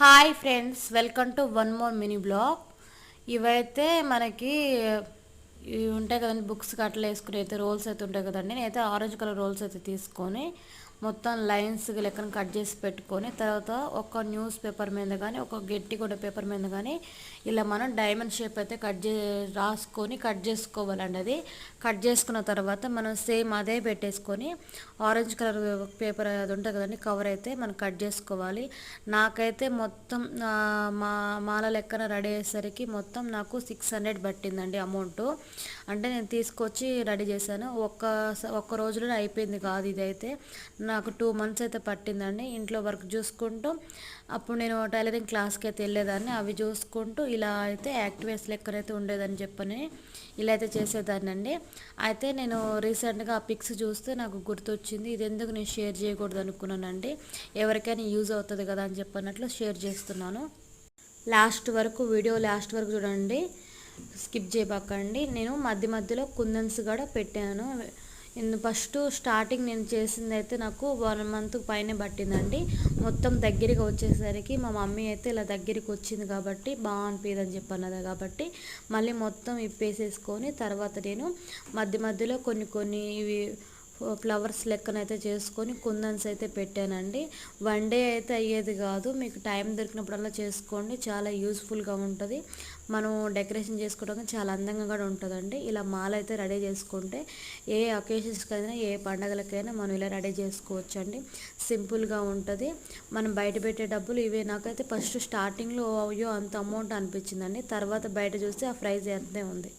Hi friends welcome to one more mini blog. ఇవైతే మనకి ఇవి ఉంటాయి కదండి బుక్స్ అట్లా వేసుకుని అయితే రోల్స్ అయితే ఉంటాయి కదండి. నేనైతే ఆరెంజ్ కలర్ రోల్స్ అయితే తీసుకొని మొత్తం లైన్స్ లెక్కన కట్ చేసి పెట్టుకొని తర్వాత ఒక న్యూస్ పేపర్ మీద కానీ ఒక గట్టి కూడా పేపర్ మీద కానీ ఇలా మనం డైమండ్ షేప్ అయితే కట్ చే రాసుకొని కట్ చేసుకోవాలండి అది. కట్ చేసుకున్న తర్వాత మనం సేమ్ అదే పెట్టేసుకొని ఆరెంజ్ కలర్ పేపర్ అది ఉంటుంది కదండి కవర్ అయితే మనం కట్ చేసుకోవాలి. నాకైతే మొత్తం మా మాల లెక్కన రెడీ అయ్యేసరికి మొత్తం నాకు సిక్స్ హండ్రెడ్ పట్టిందండి అమౌంట్. అంటే నేను తీసుకొచ్చి రెడీ చేశాను. ఒక్క స- ఒక్క రోజులో అయిపోయింది కాదు ఇదైతే. నాకు టూ మంత్స్ అయితే పట్టిందండి. ఇంట్లో వర్క్ చూసుకుంటూ అప్పుడు నేను టైలరింగ్ క్లాస్కి అయితే వెళ్ళేదాన్ని. అవి చూసుకుంటూ ఇలా అయితే యాక్టివేట్స్ లెక్కనైతే ఉండేదని చెప్పని ఇలా అయితే చేసేదాన్ని అండి అయితే నేను రీసెంట్గా ఆ పిక్స్ చూస్తే నాకు గుర్తొచ్చింది. ఇది ఎందుకు నేను షేర్ చేయకూడదు అనుకున్నానండి. ఎవరికైనా యూజ్ అవుతుంది కదా అని చెప్పన్నట్లు షేర్ చేస్తున్నాను. లాస్ట్ వరకు వీడియో లాస్ట్ వరకు చూడండి. స్కిప్ చేయబాకండి. నేను మధ్య మధ్యలో కుందన్స్ కూడా పెట్టాను. ఫస్ట్ స్టార్టింగ్ నేను చేసింది అయితే నాకు వన్ మంత్ పైన పట్టిందండి. మొత్తం దగ్గరికి వచ్చేసరికి మా మమ్మీ అయితే ఇలా దగ్గరికి వచ్చింది కాబట్టి బాగా అనిపించదు అని చెప్పి అన్నది కాబట్టి మళ్ళీ మొత్తం ఇప్పేసేసుకొని తర్వాత నేను మధ్య మధ్యలో కొన్ని కొన్ని ఇవి ఫ్లవర్స్ లెక్కనైతే చేసుకొని కుందన్స్ అయితే పెట్టానండి. వన్ డే అయితే అయ్యేది కాదు. మీకు టైం దొరికినప్పుడల్లా చేసుకోండి. చాలా యూస్ఫుల్గా ఉంటుంది. మనం డెకరేషన్ చేసుకోవడానికి చాలా అందంగా కూడా ఉంటుందండి. ఇలా మాల అయితే రెడీ చేసుకుంటే ఏ అకేషన్స్కైనా ఏ పండగలకైనా మనం ఇలా రెడీ చేసుకోవచ్చండి. సింపుల్గా ఉంటుంది. మనం బయట పెట్టే డబ్బులు ఇవే. నాకైతే ఫస్ట్ స్టార్టింగ్లో అయ్యో అంత అమౌంట్ అనిపించిందండి. తర్వాత బయట చూస్తే ఆ ప్రైస్ అంతే ఉంది.